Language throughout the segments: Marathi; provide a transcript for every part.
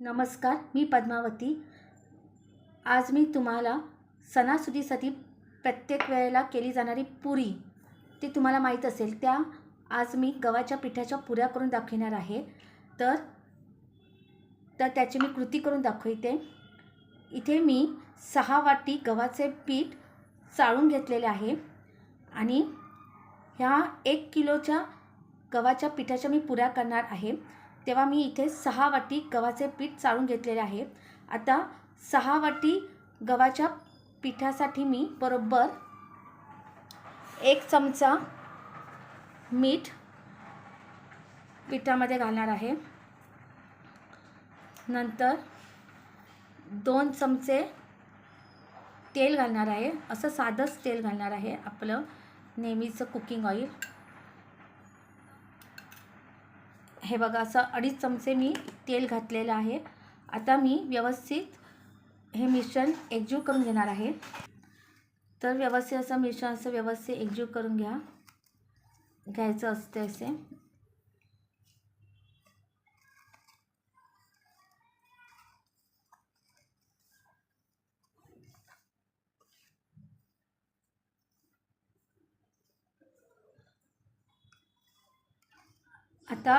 नमस्कार मी पद्मावती. आज मी तुम्हाला सणासुदीसाठी प्रत्येक वेळेला केली जाणारी पुरी ती तुम्हाला माहीत असेल. त्या आज मी गव्हाच्या पिठाच्या पुऱ्या करून दाखविणार आहे. तर तर त्याची मी कृती करून दाखवते. इथे मी सहा वाटी गव्हाचे पीठ चाळून घेतलेले आहे आणि ह्या एक किलोच्या गव्हाच्या पिठाच्या मी पुऱ्या करणार आहे. तेव्हा मी इथे सहा वाटी गव्हाचे पीठ चाळून घेतलेले आहे. आता सहा वाटी गव्हाच्या पिठासाठी मी बरोबर एक चमचा मीठ पिठामध्ये घालणार आहे. नंतर दोन चमचे तेल घालणार आहे. असं साधंच तेल घालणार आहे आपलं नेहमीचं कुकिंग ऑइल हे बघा असं अडीच चमचे मी तेल घातलेलं आहे. आता मी व्यवस्थित हे मिश्रण एकजीव करून घेणार आहे. तर व्यवस्थित असं मिश्रण असं व्यवस्थित एकजीव करून घ्या. घ्यायचं असते असे. आता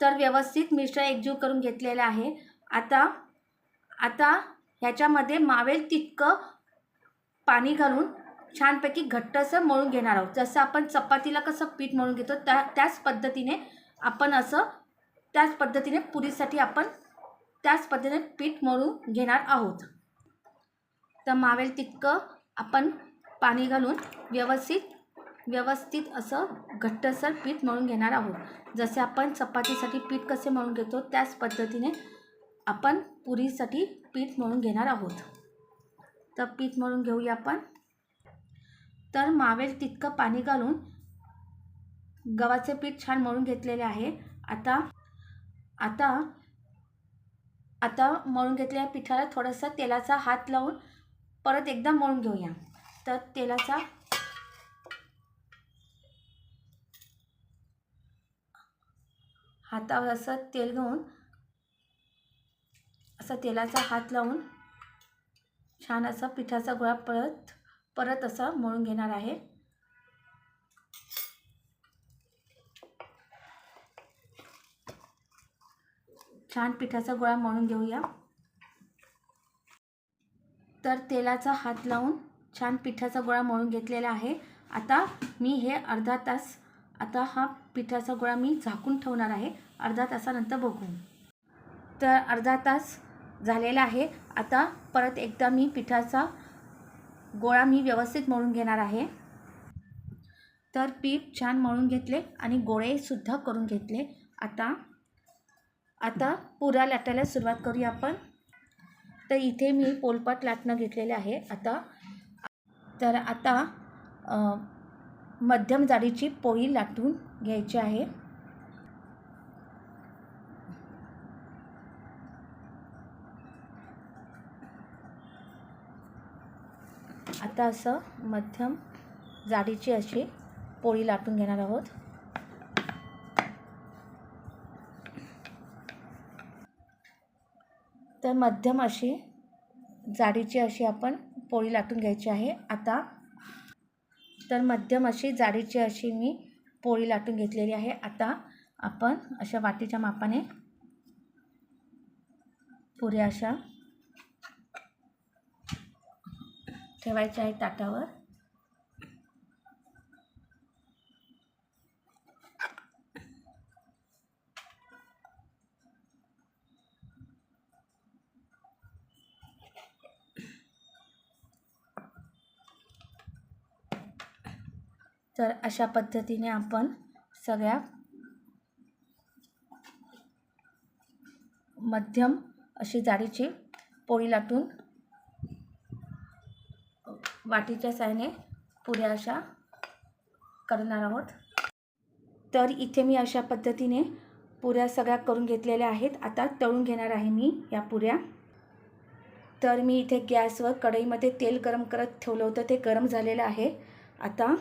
तर व्यवस्थित मिश्रण एकजीव करून घेतलेलं आहे. आता आता ह्याच्यामध्ये मावेल तितकं पाणी घालून छानपैकी घट्टसर मळून घेणार आहोत. जसं आपण चपातीला कसं पीठ मळून घेतो त्या त्याच पद्धतीने आपण असं त्याच पद्धतीने पुरीसाठी आपण त्याच पद्धतीने पीठ मळून घेणार आहोत. तर मावेल तितकं आपण पाणी घालून व्यवस्थित व्यवस्थित असं घट्टसर पीठ मळून घेणार आहोत. जसे आपण चपातीसाठी पीठ कसे मळून घेतो त्याच पद्धतीने आपण पुरीसाठी पीठ मळून घेणार आहोत. तर पीठ मळून घेऊया आपण. तर मावेल तितकं पाणी घालून गव्हाचे पीठ छान मळून घेतलेले आहे. आता आता आता मळून घेतलेल्या पिठाला थोडासा तेलाचा हात लावून परत एकदा मळून घेऊया. तर तेलाचा हातावर असं तेल घेऊन असा तेलाचा हात लावून छान असा पिठाचा गोळा परत परत असा मळून घेणार आहे. छान पिठाचा गोळा मळून घेऊया. तर तेलाचा हात लावून छान पिठाचा गोळा मळून घेतलेला आहे. आता मी हे अर्धा तास आता हा पिठाचा गोळा मी झाकून ठेवणार आहे. अर्धा तासानंतर बघू. तर अर्धा तास झालेला आहे. आता परत एकदा मी पिठाचा गोळा मी व्यवस्थित मळून घेणार आहे. तर पीठ छान मळून घेतले आणि गोळेसुद्धा करून घेतले. आता आता पुरा लाटायला सुरुवात करूया आपण. तर इथे मी पोलपाट लाटणं घेतलेले आहे. आता तर आता मध्यम जाडीची पोळी लाटून घ्यायची आहे. आता असं मध्यम जाडीची अशी पोळी लाटून घेणार आहोत. तर मध्यम अशी जाडीची अशी आपण पोळी लाटून घ्यायची आहे. आता तर मध्यम अशी जाडीची अशी मी पोळी लाटून घेतलेली आहे. आता आपण अशा वाटीच्या मापाने पुऱ्या अशा ठेवायच्या आहेत ताटावर. तर अशा पद्धतीने आपण सगळ्या मध्यम अशी जाडीची पोळी लाटून वाटीच्या साहाय्याने पुऱ्या अशा करणार आहोत. तर इथे मी अशा पद्धतीने पुऱ्या सगळ्या करून घेतलेल्या आहेत. आता तळून घेणार आहे मी या पुऱ्या. तर मी इथे गॅसवर कढईमध्ये तेल गरम करत ठेवलं होतं. ते गरम झालेलं आहे. आता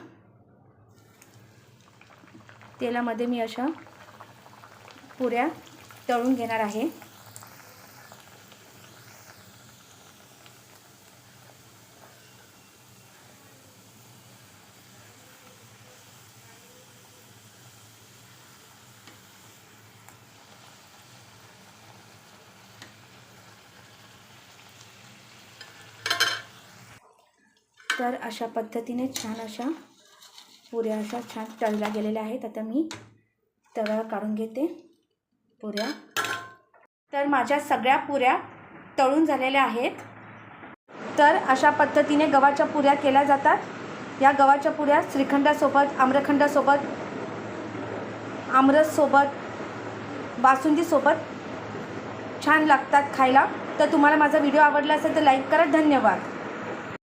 तेलामध्ये मी अशा पुऱ्या तळून घेणार आहे. तर अशा पद्धतीने छान अशा पुऱ्या अशा छान तळल्या गेलेल्या आहेत. आता मी तव्यावर काढून घेते पुऱ्या. तर माझ्या सगळ्या पुऱ्या तळून झालेल्या आहेत. तर अशा पद्धतीने गव्हाच्या पुऱ्या केल्या जातात. या गव्हाच्या पुऱ्या श्रीखंडासोबत आम्रखंडासोबत आमरससोबत बासुंदीसोबत छान लागतात खायला. तर तुम्हाला माझा व्हिडिओ आवडला असेल तर लाईक करा. धन्यवाद.